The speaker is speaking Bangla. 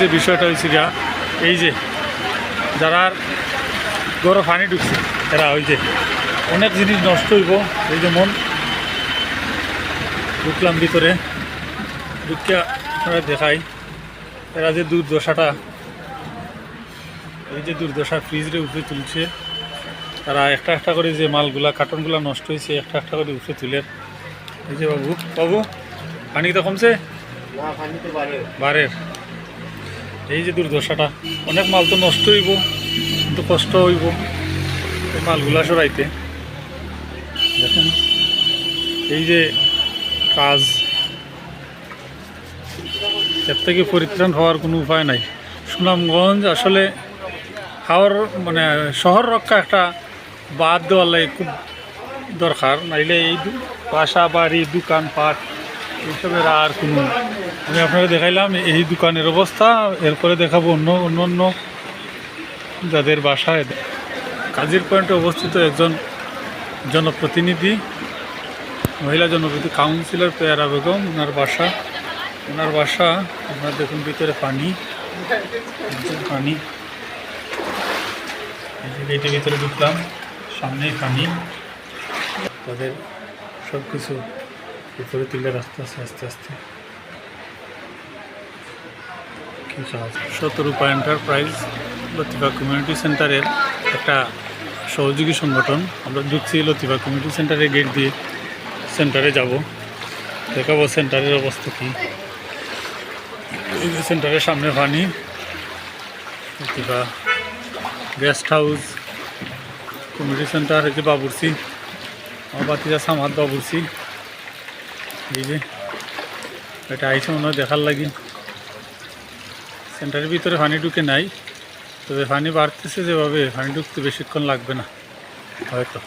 যে বিষয়টা হয়েছে গা, এই যে যারা গরম পানি ঢুকছে, এরা ওই যে অনেক জিনিস নষ্ট হইব, এই যেমন ঢুকলাম ভিতরে, ঢুকিয়া আপনারা দেখাই। এরা যে দুর্দশাটা, এই যে দুর্দশা ফ্রিজরে উপরে তুলছে। তারা একটা একটা করে যে মালগুলা, কার্টনগুলা নষ্ট হয়েছে, একটা একটা করে উপরে তুলে। এই যে বাবু বাবু, পানি তো কমছে? বারের। এই যে দুর্দশাটা, অনেক মাল তো নষ্ট হইব কিন্তু কষ্ট হইব। এই মালগুলা সরাইতে। দেখুন, এই যে কাজ, এর থেকে পরিত্রাণ হওয়ার কোনো উপায় নাই। সুনামগঞ্জ আসলে হাওয়ার মানে শহর রক্ষা একটা বাদ দেওয়ার লাগে খুব দরকার, নাইলে এই বাসা, বাড়ি, দোকানপাট এইসবের আর কোনো আমি আপনাকে দেখাইলাম এই দোকানের অবস্থা, এরপরে দেখাবো অন্য অন্য অন্য যাদের বাসায় কাজের পয়েন্টে অবস্থিত একজন জনপ্রতিনিধি, মহিলা জনপ্রতিনিধি কাউন্সিলর পেয়ারা বেগম, ওনার বাসা। ওনার বাসা, আপনার দেখুন ভিতরে পানি। পানি। গেটের ভিতরে ঢুকলাম, সামনেই পানি। তাদের সব কিছু উপরে তুলে রাখতে আছে আস্তে আস্তে শতরূপা এন্টারপ্রাইজ লতিফা কমিউনিটি সেন্টারের একটা সহযোগী সংগঠন। আমরা ঢুকছি লতিফা কমিউনিটি সেন্টারের গেট দিয়ে। সেন্টারে যাব। দেখাবো সেন্টারের অবস্থা কী। সেন্টারের সামনে পানি Latifa guest house community centre যে বাবুরসি আমার বাতিজা সামাদ বাবুরসি এটা আইসে মনে হয় দেখার লাগি। সেন্টারের ভিতরে পানি ঢুকে নাই। তবে পানি বাড়তেছে যেভাবে, পানি ঢুকতে বেশিক্ষণ লাগবে না, হয়তো।